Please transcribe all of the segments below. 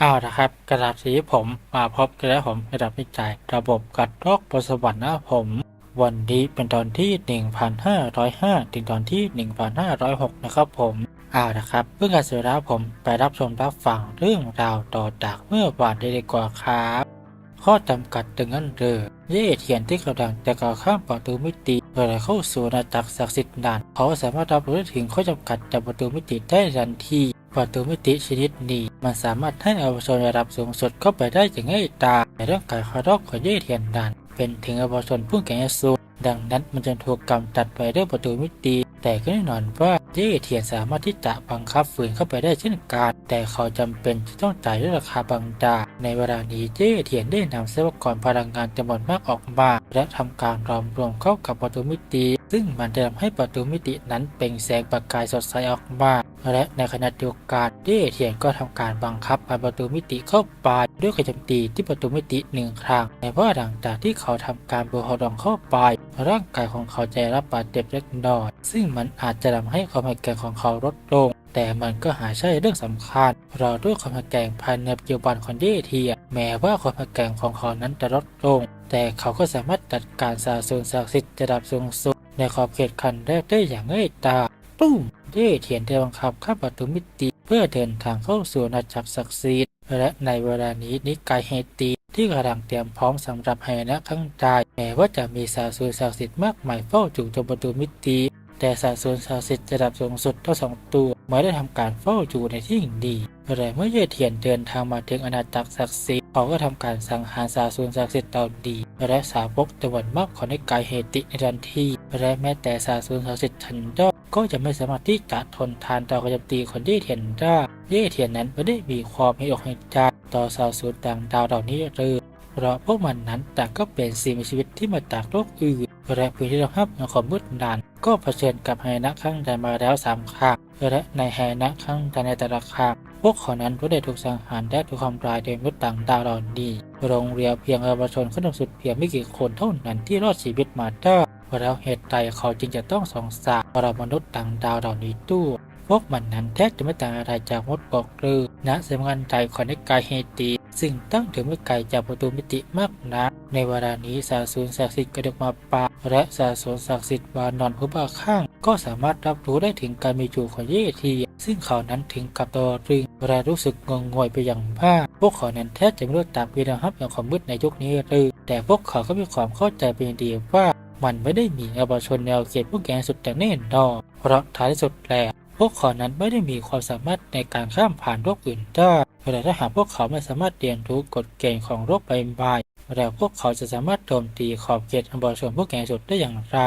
เอาละครับกระดาษสีผมมาพบกันแล้วผมระดับวิจัย ระบบกัดรอกบนสวรรค์นะผม วันนี้เป็นตอนที่ 1505 ถึงตอนที่ 1506 นะครับผมเอาละครับ เพื่อการเสียแล้วผมไปรับชมรับฟังเรื่องราวต่อจากเมื่อวานได้ดีกว่าครับ ข้อจำกัดดังนั้นเลยเย่เทียนที่กำลังจะก้าวข้ามประตูมิติเพื่อเข้าสู่อาณาจักรศักดิ์สิทธิ์นานเขาสามารถรับรู้ถึงข้อจำกัดจากประตูมิติได้ทันที ประตูมิติชนิดนี้ มันสามารถให้อวชนระดับสูงสุดเข้าไปได้อย่างง่ายดายในร่างกายคารอกของเย่เทียนนานเป็นถึงอวชนผู้แก่สูงดังนั้นมันจึงถูกกำจัดไปด้วยประตูมิติ แต่ก็แน่นอนว่าเย่เทียนสามารถที่จะบังคับฝืนเข้าไปได้เช่นกันแต่เขาจำเป็นจะต้องจ่ายด้วยราคาบางดาในเวลานี้เย่เทียนได้นำทรัพยากรพลังงานจำนวนมากออกมาและทำการรวมรวมเข้ากับประตูมิติ ซึ่งมันจะทำให้ประตูมิตินั้นเปล่งแสงประกายสดใสออกมาและในขณะเดียวกันเย่เทียนก็ทำการบังคับประตูมิติเข้าไปด้วยการโจมตีที่ประตูมิติหนึ่งครั้งในเพราหลังจากที่เขาทำการบูฮอดองเข้าไป ร่างกายของเขาจะรับบาดเจ็บเล็กน้อยซึ่งมันอาจจะทำให้ความแข็งแกร่งของเขาลดลง แต่มันก็หาใช่เรื่องสำคัญเราด้วยความแข็งแกร่งภายในปัจจุบันของเย่เทียแม้ว่าความแข็งแกร่งของเขานั้นจะลดลง แต่เขาก็สามารถจัดการสาสูญศักดิ์สิทธิ์ระดับสูงสุด ในขอบเขตคันแรกได้อย่างง่ายดายตุ้มเย่เทียนได้บังคับข้ามประตูมิติ เพื่อเดินทางเข้าสู่อาจักรศักดิ์สิทธิ์และในเวลานี้นิกายเฮตีที่กำลังเตรียมพร้อมสำหรับให้นะข้างใต้แม้ว่าจะมีสาสูรศักดิ์สิทธิ์มากมายเฝ้าจู่โจมประตูมิติแต่สาสูรศักดิ์สิทธิ์ระดับสูงสุดทั้งสองตัวไม่ได้ทำการเฝ้าอยู่ในที่ดี แต่เมื่อเย่เทียนเดินทางมาถึงอาณาจักรศักดิ์สิทธิ์เขาก็ทำการสังหารสาสูรศักดิ์สิทธิ์ตอนดี และสาวกจำนวนมากของนิกายเฮติในทันทีและแม้แต่สาสูรศักดิ์สิทธิ์ทันดอกก็จะไม่สามารถที่จะทนทานต่อการโจมตีของเย่เทียนได้เย่เทียนนั้นไม่ได้มีความให้อกให้ใจต่อสาสูรต่างดาวเหล่านี้เลยเพราะพวกมันนั้นต่างก็เป็นสิ่งมีชีวิตที่มาจากโลกอื่นและพื้นที่รองรับในความมืดนาน ก็เผชิญกับไฮนะข้างใดมาแล้วสามครั้งและในไฮนะข้างใดในแต่ละครั้งพวกเขานั้นก็ได้ถูกสังหารและถูกทำลายโดยมนุษย์ต่างดาวเหล่านี้โรงเรียนเพียงเยาวชนขั้นสุดเพียงไม่กี่คนเท่านั้นที่รอดชีวิตมาได้แล้วเหตุใดเขาจึงจะต้องสงสารเรามนุษย์ต่างดาวเหล่านี้ด้วยพวกมันนั้นแทบจะไม่ต่างอะไรจากมดปอกหรือณสำนักใจของนิกายเฮติ ซึ่งตั้งถึงไม่ไกลจากประตูมิติมากนักในเวลานี้สาสูรศักดิ์สิทธิ์กระดกมาปาและสาสูรศักดิ์สิทธิ์วานอนผู้บ้าข้าง ก็สามารถรับรู้ได้ถึงการมีอยู่ของเยที ซึ่งเขานั้นถึงกับตัวรึงและรู้สึกงงงวยไปอย่างมากพวกเขานั้นแทบจะไม่รู้จักวีรฮับอย่างความมืดในยุคนี้เลยแต่พวกเขาก็มีความเข้าใจเป็นดีว่ามันไม่ได้มีเยาวชนแนวเขตผู้แกสุดแต่แน่นอนเพราะท้ายสุดแล้ว พวกเขานั้นไม่ได้มีความสามารถในการข้ามผ่านโรคอื่นได้แต่ถ้าหากพวกเขาไม่สามารถเรียนรู้กฎเกณฑ์ของโรคใบใบแล้วพวกเขาจะสามารถโจมตีขอบเขตอันบริสุทธิ์พวกแก่สุดได้อย่างไร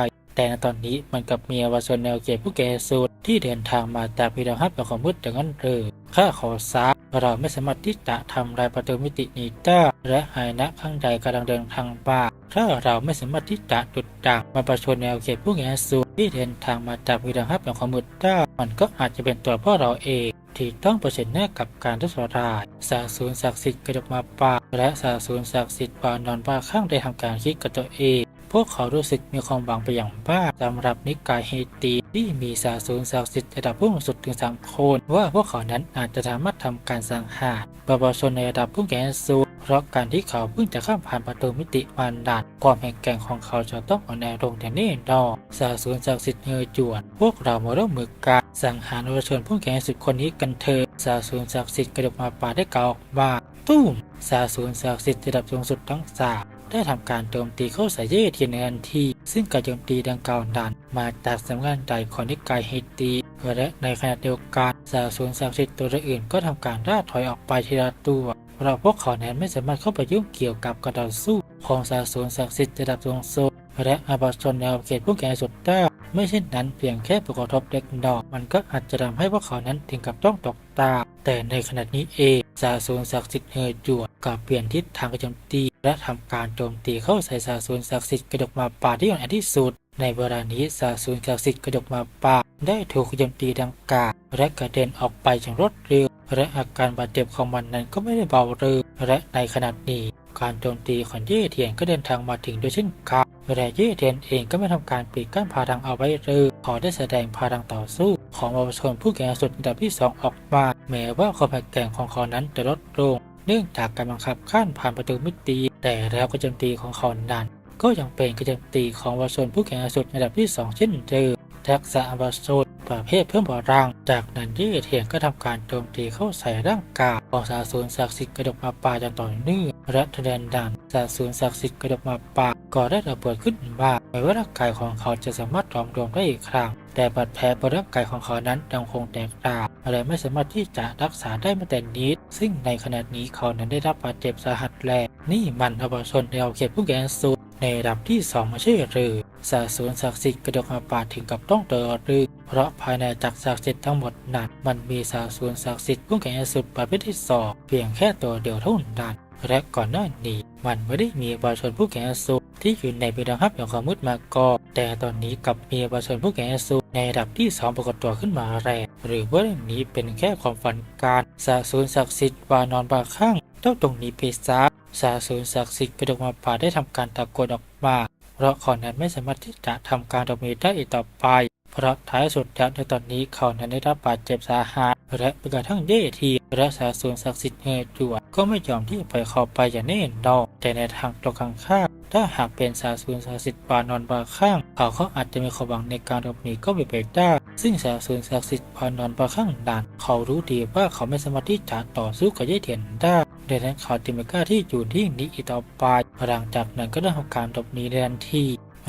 แต่ตอนนี้มันกับมีเยาวชนแนวเขตผู้แก่สุดที่เดินทางมาจากพิธีฮับแบบของมืดอย่างนั้นเลยข้าขอซักเราไม่สามารถที่จะทำลายประตูมิตินี้ได้และหายนะข้างใดกำลังเดินทางป่าถ้าเราไม่สามารถที่จะจุดด่างมาประชนแนวเขตผู้แก่สุดที่เดินทางมาจากพิธีฮับแบบของมืดได้มันก็อาจจะเป็นตัวพ่อเราเองที่ต้องเผชิญหน้ากับการทดสอบรายสาสูรศักดิ์สิทธิ์กระดกมาป่าและสาสูรศักดิ์สิทธิ์ปานอนป่าข้างได้ทำการคิดกับตัวเอง พวกเขารู้สึกมีความหวังไปอย่างมากสำหรับนิกายเฮตีที่มีสาสูรศักดิ์สิทธิ์ระดับผู้สูงสุดถึงสามคน ว่าพวกเขานั้นอาจจะสามารถทำการสังหารประชาชนในระดับผู้แก่สูงเพราะการที่เขาเพิ่งจะข้ามผ่านประตูมิติมานดานความแข็งแกร่งของเขาจะต้องอ่อนแอลงอย่างแน่นอนสาสูรศักดิ์สิทธิ์เงยจวน พวกเรามาร่วมมือกันสังหารประชาชนผู้แก่สุดคนนี้กันเถอะสาสูรศักดิ์สิทธิ์กระดกมาป่าได้กล่าวออกว่าตุ้มสาสูรศักดิ์สิทธิ์ระดับสูงสุดทั้งสาม ได้ทำการโจมตีเข้าใส่เยเทียนในทันที ซึ่งการโจมตีดังกล่าวนั้นมาจากสำนักงานใหญ่ของนิกายเฮตีและในขณะเดียวกันสาสูรศักดิ์สิทธิ์ตัวอื่นก็ทำการล่าถอยออกไปทีละตัวเพราะพวกเขานั้นไม่สามารถเข้าไปยุ่งเกี่ยวกับการต่อสู้ ของสาสูรศักดิ์สิทธิ์ระดับสูงสุดและอาบาชนแนวเขตผู้แก่สุดได้ไม่เช่นนั้นเพียงแค่ผลกระทบเล็กน้อยมันก็อาจจะทำให้พวกเขานั้นถึงกับต้องตกตา แต่ในขณะนี้เองสาสูรศักดิ์สิทธิ์เฮยจวดกับเปลี่ยนทิศทางการโจมตี และทำการโจมตีเข้าใส่สาสูรศักดิ์สิทธิ์กระดกมาป่าที่อ่อนแอที่สุด ในเวลานี้สาสูรศักดิ์สิทธิ์กระดกมาป่าได้ถูกโจมตีดังกล่าวและกระเด็นออกไปอย่างรวดเร็ว และอาการบาดเจ็บของมันนั้นก็ไม่ได้เบาเลยและในขณะนี้การโจมตีของเย่เทียนก็เดินทางมาถึงด้วยเช่นกันแต่เย่เทียนเองก็ไม่ทำการปิดกั้นพลังเอาไว้เลยขอได้แสดงพลังต่อสู้ ของเยาวชนผู้แก่งสุดอันดับที่สองออกมา แม้ว่าความแข็งแกร่งของเขานั้นจะลดลง เนื่องจากการบังคับขั้นผ่านประตูมิติ แต่แล้วกรโจมตีของเขานั้นก็ยังเป็นกรโจมตีของวาชนผู้แข่งสุดอันดับที่ 2 เช่นเดิมทักษะวาชนประเภทเพิ่มพลังจากนั้นที่เทียนก็ทำการโจมตีเข้าใส่ร่างกายของสาสูนศักดิ์สิทธิ์กระดกมาป่าอย่างต่อเนื่องและทะเลนดันสาสูนศักดิ์สิทธิ์กระดกมาป่าก็ได้ระเบิดขึ้นมาแม้ว่าร่างกายของเขาจะสามารถรอมรวมได้อีกครั้งแต่บาดแผลบนร่างกายของเขานั้นยังคงแตกต่าง และไม่สามารถที่จะรักษาได้มาแต่นิด ซึ่งในขณะนี้เขานั้นได้รับบาดเจ็บสาหัสแลนี่มันอวชนในเอาเขตผู้แกนสุดในระดับที่สองมาใช่หรือสาสูนศักดิ์สิทธิ์กระดกอาปาถึงกับต้องเดินหรือเพราะภายในจักรศักดิ์สิทธิ์ทั้งหมดนั้นมันมีสาสูนศักดิ์สิทธิ์ผู้แก่สุดประเภทที่สองเพียงแค่ตัวเดียวเท่านั้น และก่อนหน้านี้มันไม่ได้มีประชาชนผู้แก่สุที่อยู่ในบิดาฮับอย่างความมืดมาก่อนแต่ตอนนี้กับมีประชาชนผู้แก่สุในระดับที่สองปรากฏตัวขึ้นมาแรงหรือว่าเรื่องนี้เป็นแค่ความฝันการสาสูนศักดิ์สิทธิ์วานอนบาข้างเจ้าตรงนี้ไปซะสาสูนศักดิ์สิทธิ์กระดกมาป่าได้ทำการตะโกนออกมา เพราะขานั้นไม่สามารถที่จะทำการดอกมีได้อีกต่อไป เพราะท้ายสุดแล้วในตอนนี้เขานั้นได้รับบาดเจ็บสาหัสและกระทั่งเย่ทีและสาสูนศักดิ์สิทธิ์เฮจวดก็ไม่ยอมที่จะปล่อยเขาไปอย่างแน่นอนแต่ในทางตรงกันข้ามถ้าหากเป็นสาสูนศักดิ์สิทธิ์ปานอนบาข้าง เขาก็อาจจะมีความหวังในการหลบหนีก็เป็นไปได้ซึ่งสาสูนศักดิ์สิทธิ์ปานอนบาข้างนั้นเขารู้ดีว่าเขาไม่สามารถที่จะต่อสู้กับเย่เทียนได้ดังนั้นเขาจึงไม่กล้าที่อยู่ที่นี้อีกต่อไปหลังจากนั้นก็ได้ทำการหลบหนีในทันที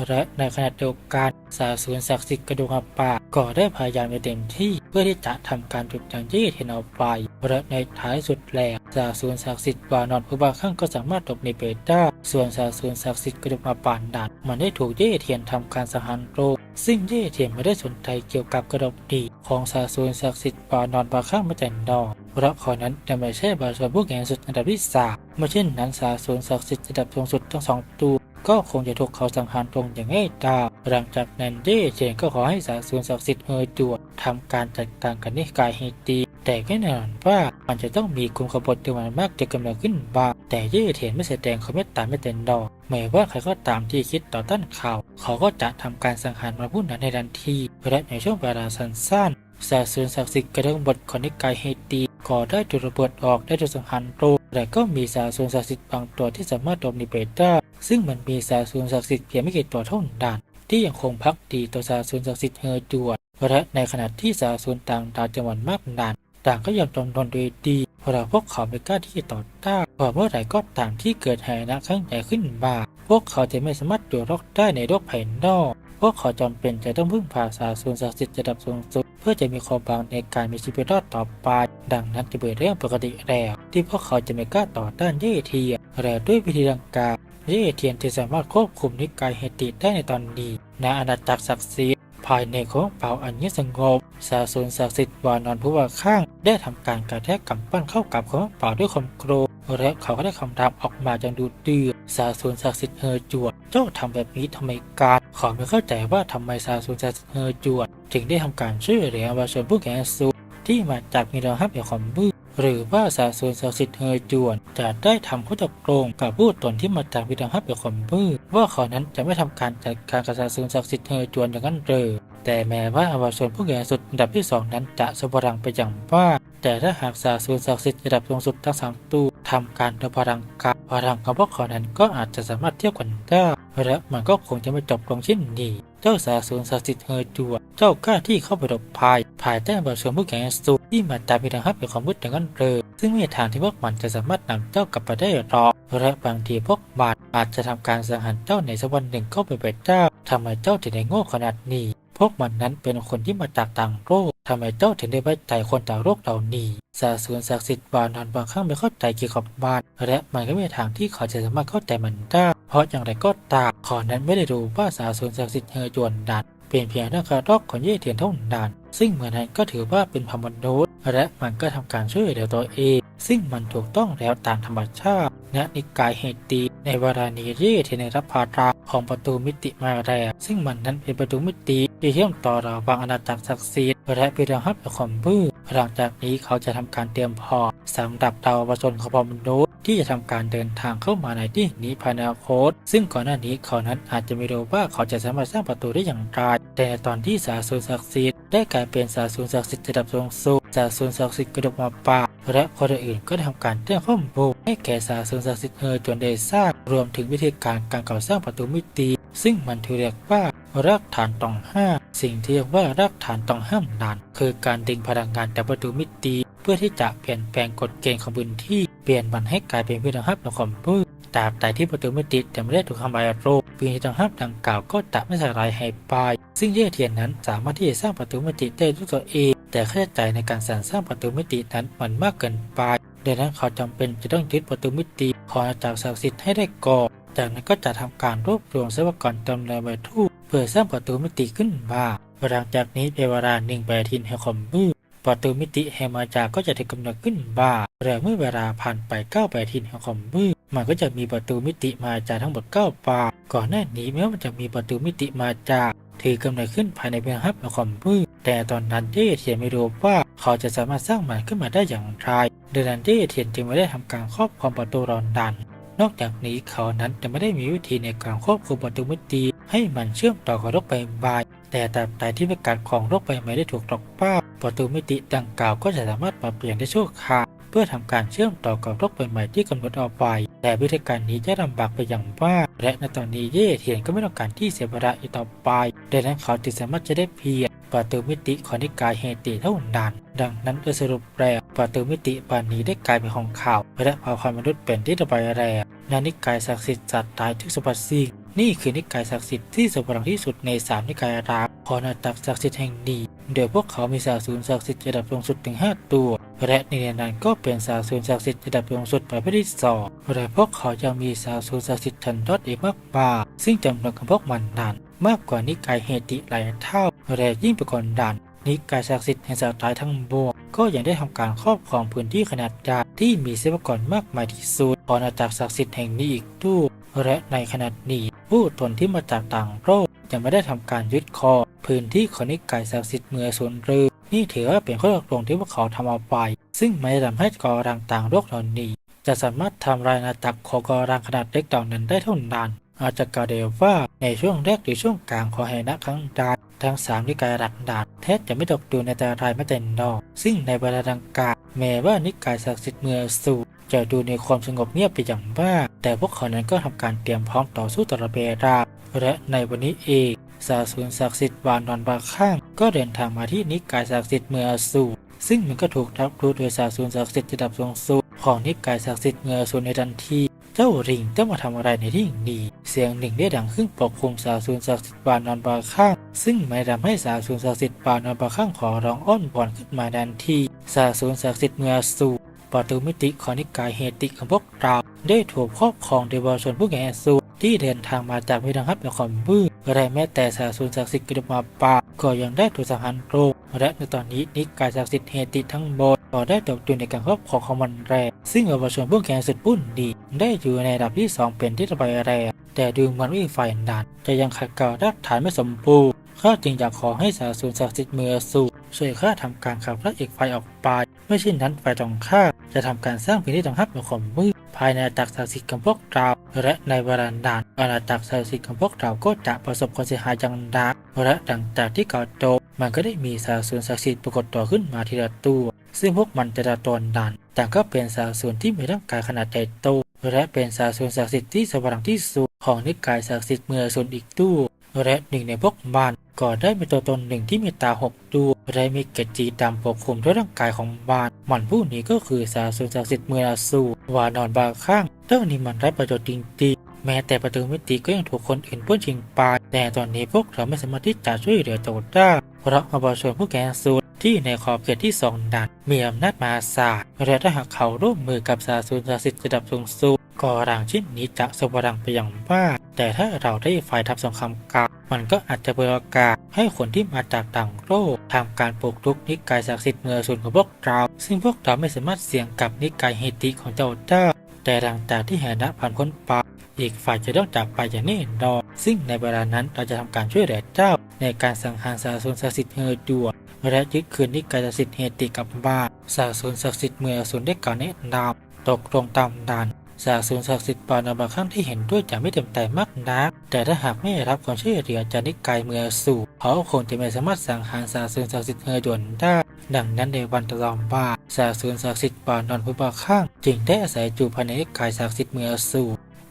และในขณะเดียวกันสาสูนศักดิ์สิทธิ์กระดูกอาป่าก็ได้พยายามอย่างเต็มที่เพื่อที่จะทำการจุดจางเย่เทียนเอาไปและในท้ายสุดแล้วสาสูนศักดิ์สิทธิ์วานอนอุบาข้างก็สามารถหลบหนีไปได้ส่วนสาสูนศักดิ์สิทธิ์กระดูกอาป่านั้นมันได้ถูกเย่เทียนทำการสังหารโรซึ่งเย่เทียนไม่ได้สนใจเกี่ยวกับกระดกดีของสาสูนศักดิ์สิทธิ์ปานอนบาข้างมาแต่นอกเพราะขานั้นยังไม่ใช่บาสวนผู้แข่งสุดอันดับที่สามเมื่อเช่นนั้นสาสูนศักดิ์สิทธิ์อันดับสูงสุดทั้งสองตัว ก็คงจะถูกเขาสังหารตรงอย่างง่ายดายหลังจากนั้นเย่เทนก็ขอให้สาสูนศักดิ์สิทธิ์เฮยจวดทำการจัดการกับนิกายเฮตี แต่ก็แน่นอนว่ามันจะต้องมีกลุ่มขบวนจำนวนมากจะกำเนิดขึ้นบ้างแต่เย่เทียนไม่แสดงความเมตตาไม่เต็มดอกแม้ว่าใครก็ตามที่คิดต่อต้านเขาเขาก็จะทำการสังหารมาผู้นั้นในทันทีและในช่วงเวลาสั้นๆสาสูนศักดิ์สิทธิ์กระเด้งบทของนิกายเฮตีก็ได้จุดระเบิดออกได้จุดสังหารโร แต่ก็มีสาสูนศักดิ์สิทธิ์บางตัวที่สามารถหลบหนีไปได้ซึ่งมันมีสาสูนศักดิ์สิทธิ์เพียงไม่กี่ตัวเท่านั้นที่ยังคงพักดีต่อสาสูนศักดิ์สิทธิ์เฮอจวดและในขณะที่สาสูนต่างดาวจำนวนมากนั้นต่างก็ยอมจำนนโดยดีเพราะพวกเขาไม่กล้าที่จะต่อต้านเพราะเมื่อไหร่ก็ตามที่เกิดหายนะครั้งใหญ่ขึ้นมา พวกเขาจะไม่สามารถอยู่รอดได้ในโลกภายนอก พวกเขาจำเป็นจะต้องพึ่งพาสาสูนศักดิ์สิทธิ์ระดับสูงสุด เพื่อจะมีความบางในการมีชีวิตรอดต่อไป ดังนั้นจะเป็นเรื่องปกติแล้วที่พวกเขาจะไม่กล้าต่อต้านเย่เทียและด้วยวิธีดังกล่าวเย่เทียนจะสามารถควบคุมนิกายเฮติได้ในตอนนี้ณอาณาจักรศักดิ์สิทธิ์ภายในของเป่าอันเงียบสงบสาสูนศักดิ์สิทธิ์วานอนผู้ว่าข้าง ได้ทำการกระแทกกำปั้นเข้ากับของเป่าด้วยความโกรธและเขาก็ได้คำรามออกมาอย่างดูเดือดสาสูนศักดิ์สิทธิ์เฮอจวดเจ้าทำแบบนี้ทำไมกา ขอไม่เข้าใจว่าทำไมสาสูนศักดิ์สิทธิ์เฮอจวดถึงได้ทำการช่วยเหลือประชาชนผู้แก่สูที่มาจากมีรหับอย่างความมืดหรือว่าสาสูนศักดิ์สิทธิ์เฮอจวนจะได้ทำข้อตกลงกับผู้ตนที่มาจากวิดังฮับอย่างความมืดว่าเขานั้นจะไม่ทำการจัดการกับสาสูนศักดิ์สิทธิ์เฮอจวนอย่างนั้นเลยแต่แม้ว่าอวชนผู้แก่สุดอันดับที่สองนั้นจะสบรังไปอย่างว่า แต่ถ้าหากสาสูนศักดิ์สิทธิ์ระดับสูงสุดทั้งสามตู้ทำการทพลังกับพลังของพวกเขานั้นก็อาจจะสามารถเทียบกันได้ และมันก็คงจะไม่จบลงเช่นนี้เจ้าสาสูนศักดิ์สิทธิ์เฮอจัว เจ้ากล้าที่เข้าไปหลบภายภายใต้บทชนผู้แข่งสุดที่มาจากมีทางฮับเป็นความมืดอย่างนั้นเลยซึ่งไม่มีทางที่พวกมันจะสามารถนำเจ้ากลับไปได้หรอกและบางทีพวกมันอาจจะทำการสังหารเจ้าในสักวันหนึ่งก็เป็นไปได้ทำไมเจ้าถึงได้โง่ขนาดนี้ พวกมันนั้นเป็นคนที่มาจากต่างโลก ทำไมเจ้าถึงได้ไว้ใจคนต่างโลกเหล่านี้สาสูนศักดิ์สิทธิ์บานอนบางครั้งไม่เข้าใจเกี่ยวกับมันและมันก็ไม่มีทางที่เขาจะสามารถเข้าใจมันได้ เพราะอย่างไรก็ตามขอนั้นไม่ได้รู้ว่าสาสูนศักดิ์สิทธิ์เฮอจวนนั้นเป็นเพียงนักการรอกของเย่เทียนเท่านั้น ซึ่งเหมือนนั้นก็ถือว่าเป็นพมนุษย์และมันก็ทำการช่วยเหลือตัวเอง ซึ่งมันถูกต้องแล้วตามธรรมชาติณนิกายเฮตีในเวลานีเย่ที่ในรับพาราของประตูมิติมาแรกซึ่งมันนั้นเป็นประตูมิติ ที่เชื่อมต่อระหว่างอาณาจักรศักดิ์สิทธิ์และเป็นรหัสของมือหลังจากนี้เขาจะทำการเตรียมพร้อมสำหรับดาวประชนของมนุษย์ที่จะทำการเดินทางเข้ามาในที่นี้ภายในอนาคต ซึ่งก่อนหน้านี้เขานั้นอาจจะไม่รู้ว่าเขาจะสามารถสร้างประตูได้อย่างไรแต่ตอนที่สาสูนศักดิ์สิทธิ์ได้กลายเป็นสาสูนศักดิ์สิทธิ์ระดับสูงสุดสาสูนศักดิ์สิทธิ์กระดกมาป่าและคนอื่นก็ได้ทำการแจ้งข้อมูลให้แก่สาสูนศักดิ์สิทธิ์เฮอจนได้ทราบรวมถึงวิธีการการก่อสร้างประตูมิติ ซึ่งมันถือเรียกว่า รากฐานต้องห้า สิ่งที่เรียกว่ารากฐานต้องห้ามนั้น คือการดึงพลังงานจากประตูมิติ เพื่อที่จะเปลี่ยนแปลงกฎเกณฑ์ของพื้นที่ เปลี่ยนมันให้กลายเป็นพื้นที่ห้ามของความมืดตราบใดที่ประตูมิติจะไม่ได้ถูกทำลายโรคพื้นที่ต้องห้ามดังกล่าวก็จะไม่สลายหายไป ซึ่งเย่เทียนนั้นสามารถที่จะสร้างประตูมิติได้ด้วยตัวเอง แต่ค่าใช้จ่ายในการสร้างสร้างประตูมิตินั้นมันมากเกินไปดังนั้นเขาจำเป็นจะต้องยึดประตูมิติของอาจารย์ศักดิ์สิทธิ์ให้ได้ก่อน จากนั้นก็จะทำการรวบรวมทรัพยากรจำนวนใบทู พื่อสร้างประตูมิติขึ้นมาหลังจากนี้เป็นเวลาหนึ่งแปดทินแห่งความมืดประตูมิติแห่งมาจาก็จะถูกกำหนดขึ้นมาและเมื่อเวลาผ่านไปเก้าแปดทินแห่งความมืดมันก็จะมีประตูมิติมาจากทั้งหมดเก้าปากก่อนหน้านี้แม้ว่ามันจะมีประตูมิติมาจากถือกำเนิดขึ้นภายในเพียงฮับแห่งความมืดแต่ตอนนั้นเย่เทียนไม่รู้ว่าเขาจะสามารถสร้างมันขึ้นมาได้อย่างไรดังนั้นเย่เทียนจึงไม่ได้ทำการครอบความประตูรอนดัน นอกจากนี้เขานั้นจะไม่ได้มีวิธีในการควบคุมประตูมิติ ให้มันเชื่อมต่อกับโลกใบไม้แต่ตราบใดที่ประกาศของโลกใบไม้ได้ถูกตอกป้าบประตูมิติดังกล่าวก็จะสามารถปรับเปลี่ยนได้ชั่วคราวเพื่อทำการเชื่อมต่อกับโลกใบไม้ที่กำหนดเอาไว้แต่วิธีการนี้จะลำบากไปอย่างมากและในตอนนี้เย่เทียนก็ไม่ต้องการที่เสียเวลาอีกต่อไปดังนั้นเขาจึงสามารถจะได้เพียงประตูมิติของนิกายเฮติเท่านั้นดังนั้นโดยสรุปแล้วประตูมิติบานนี้ได้กลายเป็นของข่าวและเผ่าพันธุ์มนุษย์เป็นที่ระบายแรงนานิกายศักดิ์สิทธิ์จัดตายทุกสมบัติสิ่ง นี่คือนิกายศักดิ์สิทธิ์ที่สมบูรณ์ที่สุดในสามนิกายรามขอนาตักศักดิ์สิทธิ์แห่งนี้โดยพวกเขามีสาสูนศักดิ์สิทธิ์ระดับสูงสุดถึง 5 ตัว และในนั้นก็เป็นสาสูนศักดิ์สิทธิ์ระดับสูงสุดประเภทที่สองและพวกเขายังมีสาสูนศักดิ์สิทธิ์ชั้นยอดอีกมากมายซึ่งจำนวนของพวกมันนั้นมากกว่านิกายเฮติหลายเท่าและยิ่งไปกว่านั้นนิกายศักดิ์สิทธิ์แห่งสตายทั้งบวกก็ยังได้ทำการครอบครองพื้นที่ขนาดใหญ่ที่มีทรัพยากรมากมายที่สุดของอาณาจักรศักดิ์สิทธิ์แห่งนี้อีกด้วยและในขณะนี้ ผู้ตนที่มาจากต่างโลกยังไม่ได้ทำการยึดครองพื้นที่ของนิกายศักดิ์สิทธิ์เมือส่วนรือนี่ถือว่าเป็นข้อตกลงที่พวกเขาทำเอาไป ซึ่งไม่ทำให้กอรังต่างโลกเหล่านี้ จะสามารถทำลายอาจักรของกอรังขนาดเล็กเหล่านั้นได้เท่านั้นอาจจะกล่าวได้ว่าในช่วงแรกหรือช่วงกลางของแห่นะครั้งใดทั้งสามนิกายหลักดานแทบจะไม่ตกดูในแต่รายไม่แต่นอกซึ่งในเวลาดังกล่าวแม้ว่านิกายศักดิ์สิทธิ์เมือสู จะดูในความสงบเงียบไปอย่างมากแต่พวกเขานั้นก็ทำการเตรียมพร้อมต่อสู้ตลอดเวลาและในวันนี้เองสาสูนศักดิ์สิทธิ์วานอนบาข้าง ก็เดินทางมาที่นิกายศักดิ์สิทธิ์เมืองสูซึ่งมันก็ถูกรับรู้โดยสาสูนศักดิ์สิทธิ์ระดับสูงสุดของนิกายศักดิ์สิทธิ์เมืองสูในทันทีเจ้าริงจะมาทำอะไรในที่นี้เสียงหนึ่งได้ดังขึ้นปกคลุมสาสูนศักดิ์สิทธิ์บานอนบาข้าง ซึ่งไม่ทำให้สาสูนศักดิ์สิทธิ์บานอนบาข้างขอร้องอ้อนวอนขึ้นมาทันทีสาสูนศักดิ์สิทธิ์เมืองสู ประตูมิติของนิกายเฮติของพวกเราได้ถูกครอบครองโดยบริชนผู้แก่สูที่เดินทางมาจากมิดังฮับและคอมบือและแม้แต่สาสูนศักดิ์สิทธิ์กระมาปาก็ยังได้ถูกสังหารโรคและในตอนนี้นิกายศักดิ์สิทธิ์เฮติทั้งหมดก็ได้ตกอยู่ในการครอบครองของมันแรซึ่งบริชนผู้แก่สุดปุ้นดี ได้อยู่ในระดับที่สองเป็นที่ระบายแรงแต่ดูเหมือนว่าอีกฝ่ายนั้นจะยังขัดเกลารากฐานไม่สมบูรณ์ข้าจึงอยากขอให้สาสูนศักดิ์สิทธิ์เมือสู ช่วยข้าทำการขับพระเอกไฟออกไปไม่เช่นนั้นฝ่ายตรงข้ามจะทำการสร้างพื้นที่ตรงฮับของความมืดภายในอาณาจักรศักดิ์สิทธิ์ของพวกเราและในเวลานานอาณาจักรศักดิ์สิทธิ์ของพวกเราก็จะประสบความเสียหายอย่างหนักและหลังจากที่ก่อโจมมันก็ได้มีสาสูนศักดิ์สิทธิ์ปรากฏตัวขึ้นมาทีละตัว ซึ่งพวกมันแต่ละตนดันแต่ก็เป็นสาสูนที่มีร่างกายขนาดใหญ่โตและเป็นสาสูนศักดิ์สิทธิ์ที่สว่างที่สุดของนิกายศักดิ์สิทธิ์เมื่อส่วนอีกตัว และหนึ่งในพวกมันก็ได้มีตัวตนหนึ่งที่มีตาหกดวงและมีเกจีดำปกคลุมด้วยร่างกายของบานมันผู้นี้ก็คือสาสุศักสิทธิ์เมืองอาสูวานอนบางข้างเรื่องนี้มันไร้ประโยชน์จริงๆแม้แต่ประตูมิติก็ยังถูกคนอื่นป้นชิงไปแต่ตอนนี้พวกเราไม่สามารถที่จะช่วยเหลือโจทได้เพราะมาบชนผู้แก่สูตรที่ในขอบเขตที่สองดันมีอำนาจมาศาลและถ้าหากเขาร่วมมือกับสาสุศักดิ์สิทธิ์ระดับสูงสุดก็ร่างชิ้นนี้จะสว่างไปอย่างมาก แต่ถ้าเราได้ฝ่ายทับสงครามกลางมันก็อาจจะเปิดโอกาสให้คนที่มาจากต่างโลกทำการปลุกลุกนิกายศักดิ์สิทธิ์เมืองส่วนของพวกเรา ซึ่งพวกเราไม่สามารถเสี่ยงกับนิกายเฮติของเจ้าเจ้าแต่หลังจากที่แหนะผ่านพ้นไปอีกฝ่ายจะต้องจากไปอย่างแน่นอนซึ่งในเวลานั้นเราจะทำการช่วยเหลือเจ้า ในการสังหารสาสุนศักดิ์สิทธิ์เฮอดัวและยึดคืนนิกายศักดิ์สิทธิ์เฮติกลับบ้านสาสุนศักดิ์สิทธิ์เมืองส่วนได้กล่าวแนะนำตกลงตามดัน สาสูนศักดิ์สิทธิ์ปานบางครั้งที่เห็นด้วยจะไม่เต็มใจมากนัก แต่ถ้าหากไม่รับความช่วยเหลือจากนิกายเมืองสู่เขาคงจะไม่สามารถสังหารสาสูนศักดิ์สิทธิ์เฮอดวนได้ ดังนั้นในวันตะลอมบ่าสาสูนศักดิ์สิทธิ์ปานอนผู้บาข้าง จึงได้อาศัยอยู่ภายในนิกายศักดิ์สิทธิ์เมืองสู่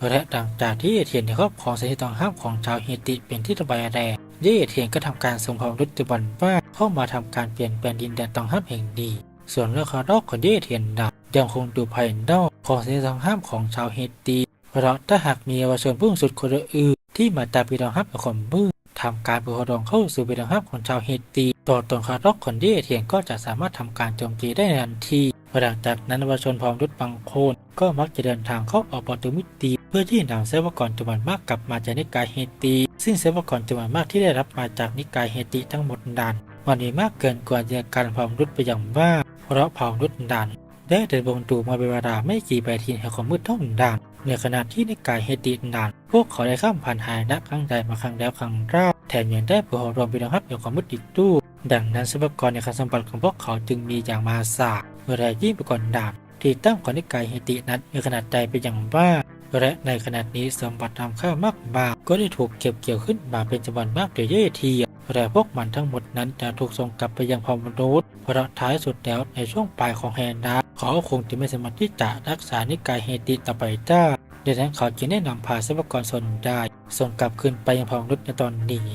และดังจากที่เอเทียนในครอบครองสถานที่ต้องห้ามของชาวเฮติเป็นที่ระบายแรงเยเทียนก็ทำการส่งความรุตบันว่าเข้ามาทำการเปลี่ยนแปลงดินแดนตองห้ามแห่งดี ส่วนเรื่องคารอกของเยเทียนดับยังคงดูภายนอกของสถานที่ต้องห้ามของชาวเฮติเพราะถ้าหากมีเยาวชนผู้สุดคนอื่นที่มาจาปีดองห้ามกับคนมืดทำการปกครองเข้าสู่ปีดองห้ามของชาวเฮติตัวตนคารอกของเยเทียนก็จะสามารถทำการโจมตีได้ในทันทีหลังจากนั้นเยาวชนพร้อมรุดบางคน ก็มักจะเดินทางเข้าออกประตูมิติเพื่อที่นำเซวกรจำนวนมากกลับมาจากนิกายเฮติซึ่งเซวกรจำนวนมากที่ได้รับมาจากนิกายเฮติทั้งหมดดันมันมีมากเกินกว่าจะการพร้อมรุดไปอย่างมาก เพราะพร้อมรุดดันได้เดินวงดูมาเป็นเวลาไม่กี่ใบทีแห่งความมืดท่องดันในขณะที่นิกายเฮติดันพวกเขาได้ข้ามผ่านหายนะครั้งใดมาครั้งแล้วครั้งเล่าแถมยังได้เปิดรวมเป็นรับอย่างความมืดอีกตู้ดังนั้นทรัพยากรในการสมบัติของพวกเขาจึงมีอย่างมหาศาลเมื่อไรยิ่งไปกว่าดาบที่ตั้งของนิกายเฮตินั้นมีขนาดใหญ่เป็นอย่างมากและในขณะนี้สมบัตินำค่ามากมายก็ได้ถูกเก็บเกี่ยวขึ้นมาเป็นจำนวนมากโดยเย่ที แต่พวกมันทั้งหมดนั้นจะถูกส่งกลับไปยังพอมนุษย์เพราะท้ายสุดแล้วในช่วงปลายของแฮนนาเขาคงจะไม่สามารถที่จะรักษานิกายเฮติต่อไปได้ดังนั้นเขาจึงได้นำพาทรัพยากรส่วนได้ ส่งกลับคืนไปยังพอมนุษย์ในตอนนี้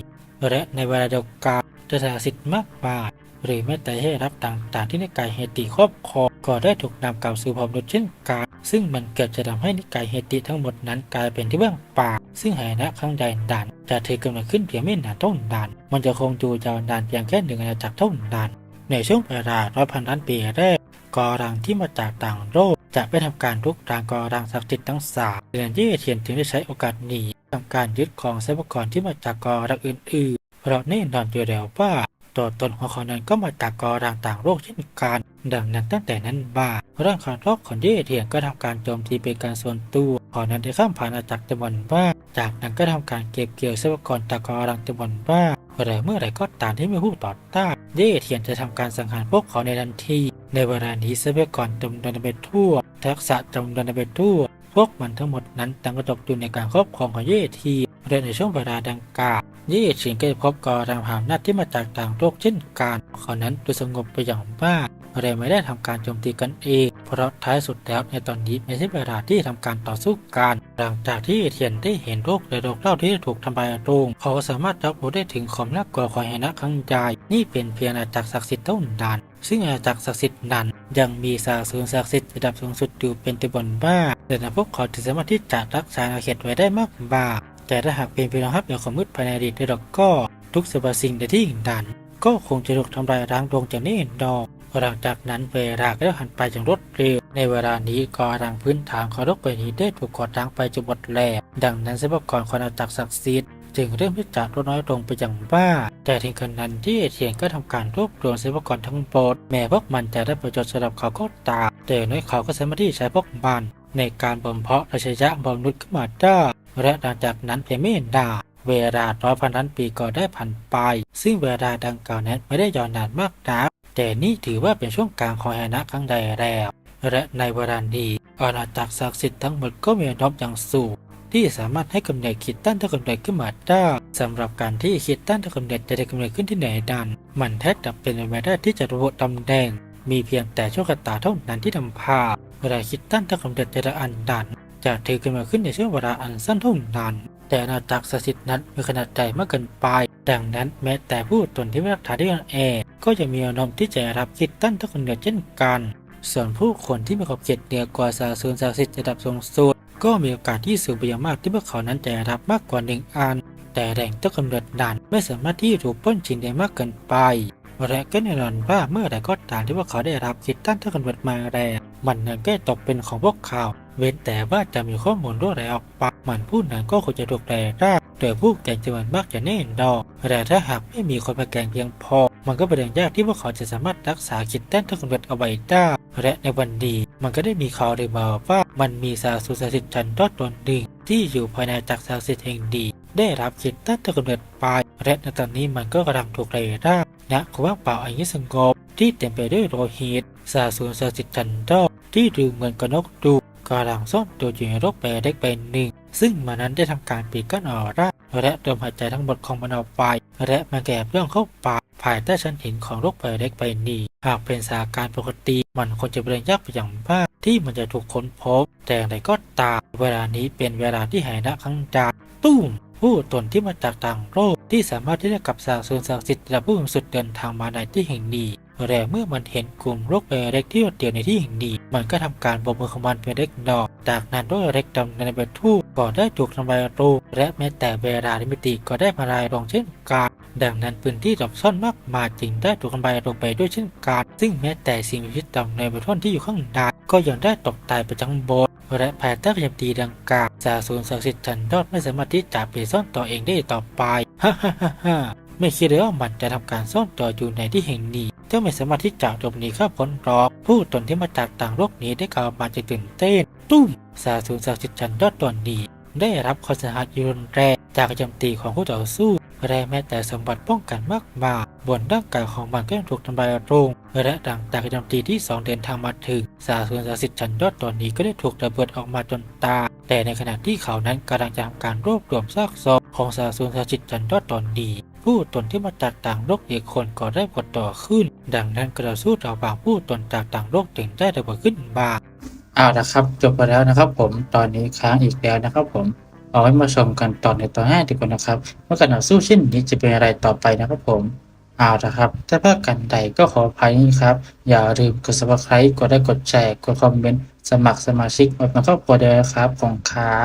และในเวลาเดียวกันจะสาสิทธิ์มากมาย หรือแม้แต่ให้รับต่างๆ ที่นิกายเฮติครอบครองก็ได้ถูกนำกล่าวสู่พรมนุษย์เช่นกันซึ่งมันเกิดจะทำให้นิกายเฮติทั้งหมดนั้นกลายเป็นที่เบื้องปากซึ่งหายนะข้งใดดันจะถือกำเนิดขึ้นเพียงไม่นานเท่านั้นมันจะคงอยู่ยาวนานเพียงแค่หนึ่งอาณาจักรเท่านั้นในช่วงเวลาร้อยพันล้านปีแรกกอรังที่มาจากต่างโลกจะไปทำการลุกรางกอรังศักดิ์สิทธิ์ทั้งสามเดือนยี่เทียนจึงได้ใช้โอกาสนี้ทำการยึดของทรัพยากรที่มาจากกอรังอื่นๆเพราะแน่นอนอยู่แล้วว่า ตัวตนของเขานั้นก็มาจากกอรังต่างๆโลกเช่นกัน ดังนั้นตั้งแต่นั้นมาร่างคารอกของเย่เทียนก็ทำการโจมตีเป็นการส่วนตัวขอนั้นได้ข้ามผ่านอาณาจักรจำนวนมากจากนั้นก็ทำการเก็บเกี่ยวทรัพยากรจากกอรังจำนวนมากแต่เมื่อไรก็ตามที่มีผู้ต่อต้านเย่เทียนจะทำการสังหารพวกเขาในทันที ในเวลานี้ทรัพยากรจำนวนไปทั่ว ทักษะจำนวนไปทั่ว พวกมันทั้งหมดนั้นต่างก็ตกอยู่ในการครอบครองของเย่เทีย นและในช่วงเวลาดังกล่าวเย่เทียนก็ได้พบกอรังผามนาที่มาจากต่างโลกเช่นกันเขานั้นดูสงบไปอย่างมากแต่ไม่ได้ทำการโจมตีกันเอง เพราะท้ายสุดแล้วในตอนนี้ไม่ใช่เวลาที่ทำการต่อสู้กัน หลังจากที่เทียนได้เห็นโรคและโรคเล่าที่ถูกทำลายลงเขาสามารถรับรู้ได้ถึงความน่ากลัวของแหนะครั้งใหญ่นี่เป็นเพียงอาณาจักรศักดิ์สิทธิ์เท่านั้นซึ่งอาณาจักรศักดิ์สิทธิ์นั้นยังมีสาสูนศักดิ์สิทธิ์ระดับสูงสุดอยู่เป็นตัวบนบ้าแต่พวกเขาจะสามารถที่จะรักษาอาเขตไว้ได้มากมาก แต่ถ้าหากเป็นพียงรับอย่างความมืดภายในอดีตได้ดอกก็ทุกสรรพสิ่งในที่หิ่งดัน ก็คงจะถูกทำลายล้างลงจากนี้ดอกหลังจากนั้นเวลาก็ได้หันไปอย่างรวดเร็ว ในเวลานี้กอรังพื้นฐานของโลกใบนี้ได้ถูกกอดล้างไปจนหมดแล้วดังนั้นทรัพยากรของอาณาจักรศักดิ์สิทธิ์จึงเริ่มที่จะลดน้อยลงไปอย่างบ้า แต่ถึงขนาดที่เอเทียนก็ทำการรวบรวมทรัพยากรทั้งหมดแม้พวกมันจะได้ประโยชน์สำหรับเขาก็ตามแต่น้อยเขาก็สามารถที่ใช้พวกมันในการบ่มเพาะราชยะบอมนุษย์ขึ้นมาได้ และหลังจากนั้นเพียงไม่นานเวลาร้อยพันล้านปีก็ได้ผ่านไป ซึ่งเวลาดังกล่าวนั้นไม่ได้ยาวนานมากนักแต่นี่ถือว่าเป็นช่วงกลางของแหนะครั้งใดแล้ว และในเวลานี้อาณาจักรศักดิ์สิทธิ์ทั้งหมดก็มีนบอย่างสูงที่สามารถให้กำเนิดคิดตั้นถ้ากำเนิดขึ้นมาได้สำหรับการที่คิดตั้นถ้ากำเนิดจะได้กำเนิดขึ้นที่ไหนดันมันแทบจะเป็นไปไม่ได้ที่จะระบุตำแหน่งมีเพียงแต่โชคชะตาเท่านั้นที่นำพาเวลาคิดตั้นถ้ากำเนิดแต่ละอันดัน จะถือขึ้นมาขึ้นในช่วงเวลาอันสั้นเท่านั้นแต่อาณาจักรศักดิ์สิทธินั้นมีขนาดใหญ่มากเกินไป ดังนั้นแม้แต่ผู้ตนที่ไม่รักษาได้อ่อนแองก็จะมีแนวโน้มที่จะรับคิดตั้นถ้ากำเนิดเช่นกัน ส่วนผู้คนที่มีขอบเขตเหนือกว่าสาสูนศักดิ์สิทธิ์ระดับสูงสุดก็มีโอกาสที่สูงไปอย่างมากที่พวกเขานั้นจะรับมากกว่าหนึ่งอัน แต่แหล่งต้นกำเนิดนั้นไม่สามารถที่ถูกป้นชิงได้มากเกินไปและก็แน่นอนว่าเมื่อใดก็ตามที่พวกเขาได้รับคิดตั้นถ้ากำเนิดมาแล้วมันนั้นก็ตกเป็นของพวกเขา เว้นแต่ว่าจะมีข้อมูลรั่วไหลออกไปมันผู้นั้นก็ควรจะถูกแปลได้โดยผู้แก่งจำนวนมากจะแน่นอนแต่ถ้าหากไม่มีคนมาแก่งเพียงพอ มันก็เป็นเรื่องยากที่พวกเขาจะสามารถรักษาคิดแต้นทั้งสำเร็จเอาไว้ได้และในวันดีมันก็ได้มีข่าวเลยมาว่ามันมีสาสุสสิทธิ์จันทร์ตนหนึ่งที่อยู่ภายในจักรศักดิ์สิทธิ์แห่งดี ได้รับคิดแต้นทั้งสำเร็จไปและในตอนนี้มันก็กำลังถูกไล่ล่าณความว่างเปล่าอันนี้สงบที่เต็มไปด้วยโลหิตสาสุสสิทธิ์จันทร์ที่ดูเหมือนกนกดู กำลังซ่อนตัวอยู่ในโรกแปรเล็กใบหนึ่ง ซึ่งมันนั้นได้ทำการปิดกั้นออร่าและดมหายใจทั้งหมดของมันออกไป และมันแกบเรื่องเข้าป่าภายใต้ชั้นหินของโรคใบเล็กใบนี้หากเป็นสาการปกติมันคงจะเป็นยากไปอย่างมากที่มันจะถูกค้นพบ แต่อย่างไรก็ตามเวลานี้เป็นเวลาที่หายนะครั้งจาตุ้มผู้ตนที่มาจากต่างโลกที่สามารถที่จะกลับสาส่วนศักดิ์สิทธิ์ระดับผู้บริสุทธิ์เดินทางมาในที่แห่งนี้แต่เมื่อมันเห็นกลุ่มโรคใบเล็กที่โดดเดียวในที่แห่งนี้ มันก็ทำการบกมือของมันเป็นเล็กน้อยจากนั้นโรคเล็กดำในใบทูก็ได้ถูกทำลายรูและแม้แต่เวลาลิมิติก็ได้มาลายลงเช่นกันดังนั้นพื้นที่หลบซ่อนมากมายจึงได้ถูกทำลายลงไปด้วยเช่นกันซึ่งแม้แต่สิ่งมีชีวิตต่ำในบริเวณที่อยู่ข้างในก็ยังได้ตกตายไปทั้งหมดและภายใต้พยายามตีดังกล่าวสาสูนศักดิ์สิทธิ์จันทอดไม่สามารถที่จะไปซ่อนตัวเองได้ต่อไปฮ่าฮ่าฮ่า ไม่คิดเลยว่ามันจะทำการซ่อนตัวอยู่ในที่แห่งนี้เจ้าไม่สามารถที่จะหลบหนีข้ามพ้นรอกผู้ตนที่มาจากต่างโลกนี้ได้กล่าวมาจะตื่นเต้น ตุ้มสาสูนศักดิ์สิจันทอดตัวนี้ได้รับความเสียหายรุนแรงจากการโจมตีของผู้ต่อสู้และแม้แต่สมบัติป้องกันมากมายบนร่างกายของมันก็ยังถูกทำลายลงและหลังจากการโจมตีที่สองเดินทางมาถึงสาส่วนศักดิ์สิทธิ์ชั้นยอดตอนนี้ก็ได้ถูกระเบิดออกมาจนตา แต่ในขณะที่เขานั้นกำลังจะทำการรวบรวมซากศพของสาส่วนศักดิ์สิทธิ์ชั้นยอดตอนนี้ ผู้ตนที่มาจากต่างโลกอีกคนก็ได้กดต่อขึ้น ดังนั้นกระสู้ระหว่างผู้ตนจากต่างโลกจึงได้ระเบิดขึ้นมาเอาละครับจบไปแล้วนะครับ ผมตอนนี้ค้างอีกแล้วนะครับผมเอาไว้มาชมกันตอนในตอนห้าดีกว่านะครับว่าการต่อสู้เช่นนี้จะเป็นอะไรต่อไปนะครับผมเอาละครับ ถ้าพลาดกันใดก็ขออภัยนี่ครับ อย่าลืมกด subscribe กดไลค์กดแชร์ กดคอมเมนต์ สมัครสมาชิกมาเป็นครอบครัวเดียวนะครับของครับ